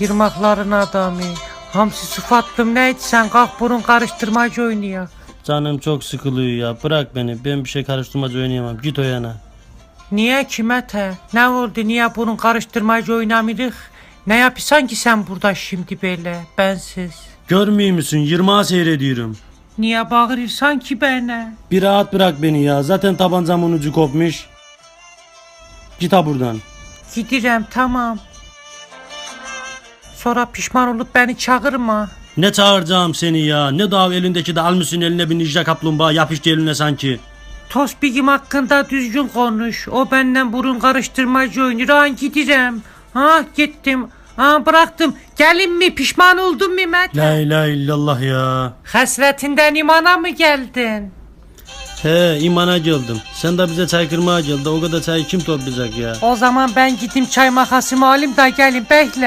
Yırmakların adamı. Hamsi sıfattım neydi sen kalk burun karıştırmacı oynuyor. Canım çok sıkılıyor ya. Bırak beni. Ben bir şey karıştırmacı oynayamam. Git o yana. Niye kime te? Ne oldu niye burun karıştırmacı oynamırık? Ne yapıyorsun ki sen burada şimdi böyle bensiz? Görmüyor musun? Yırmağı seyrediyorum. Niye bağırırsan ki bana? Bir rahat bırak beni ya. Zaten tabancamın ucu kopmuş. Git ha buradan. Gidirem tamam. Sonra pişman olup beni çağırma. Ne çağıracağım seni ya? Ne dav elindeki de almışsın eline bir ninja kaplumbağa yapıştı eline sanki. Tospigim hakkında düzgün konuş. O benden burun karıştırmacı oynuyor. Han gidirem. Ha gittim. Ha bıraktım. Gelin mi pişman oldun mu Mete? La ilahe illallah ya. Hasretinden imana mı geldin? He imana geldim. Sen de bize çay kırmaya geldi. O kadar çayı kim toplayacak ya? O zaman ben gideyim çay makasımı alayım da gelin bekle.